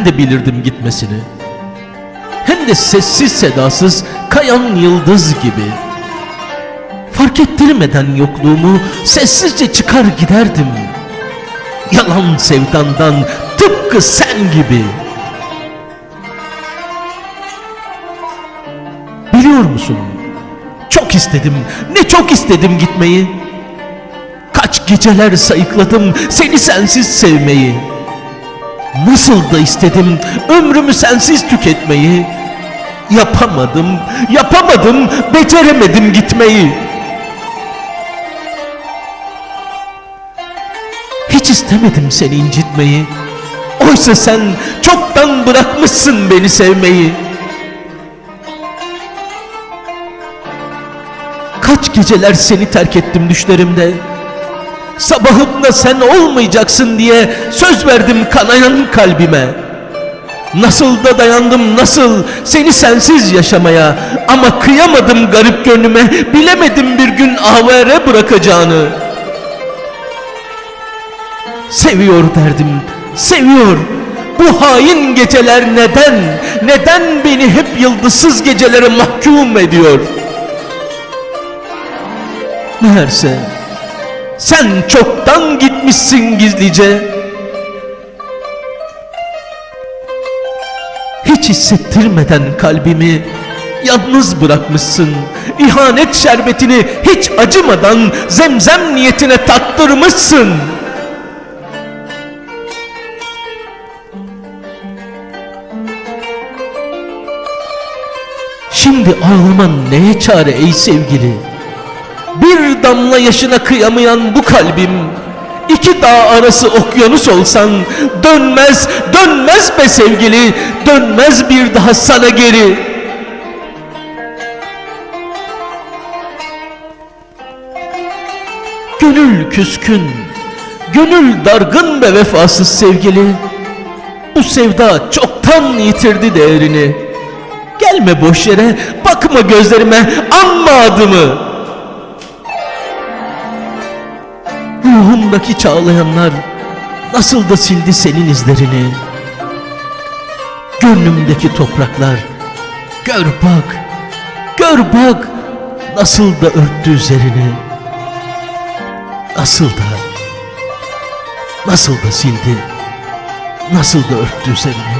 ben de bilirdim gitmesini. Hem de sessiz sedasız kayan yıldız gibi. Fark ettirmeden yokluğumu sessizce çıkar giderdim. Yalan sevdandan tıpkı sen gibi. Biliyor musun? Çok istedim, ne çok istedim gitmeyi. Kaç geceler sayıkladım seni sensiz sevmeyi. Nasıl da istedim ömrümü sensiz tüketmeyi. Yapamadım, yapamadım, beceremedim gitmeyi. Hiç istemedim seni incitmeyi. Oysa sen çoktan bırakmışsın beni sevmeyi. Kaç geceler seni terk ettim düşlerimde. Sabahımda sen olmayacaksın diye söz verdim kanayan kalbime. Nasıl da dayandım nasıl seni sensiz yaşamaya ama kıyamadım garip gönlüme bilemedim bir gün avare bırakacağını. Seviyor derdim, seviyor. Bu hain geceler neden, neden beni hep yıldızsız gecelere mahkum ediyor? Meğerse sen çoktan gitmişsin gizlice. Hiç hissettirmeden kalbimi yalnız bırakmışsın. İhanet şerbetini hiç acımadan zemzem niyetine tattırmışsın. Şimdi ağlaman neye çare ey sevgili? Bir damla yaşına kıyamayan bu kalbim iki dağ arası okyanus olsan dönmez, dönmez be sevgili, dönmez bir daha sana geri. Gönül küskün, gönül dargın be vefasız sevgili. Bu sevda çoktan yitirdi değerini. Gelme boş yere, bakma gözlerime, anma adımı. Ruhumdaki çağlayanlar nasıl da sildi senin izlerini. Gönlümdeki topraklar, gör bak, gör bak nasıl da örttü üzerini. Nasıl da, nasıl da sildi, nasıl da örttü üzerini.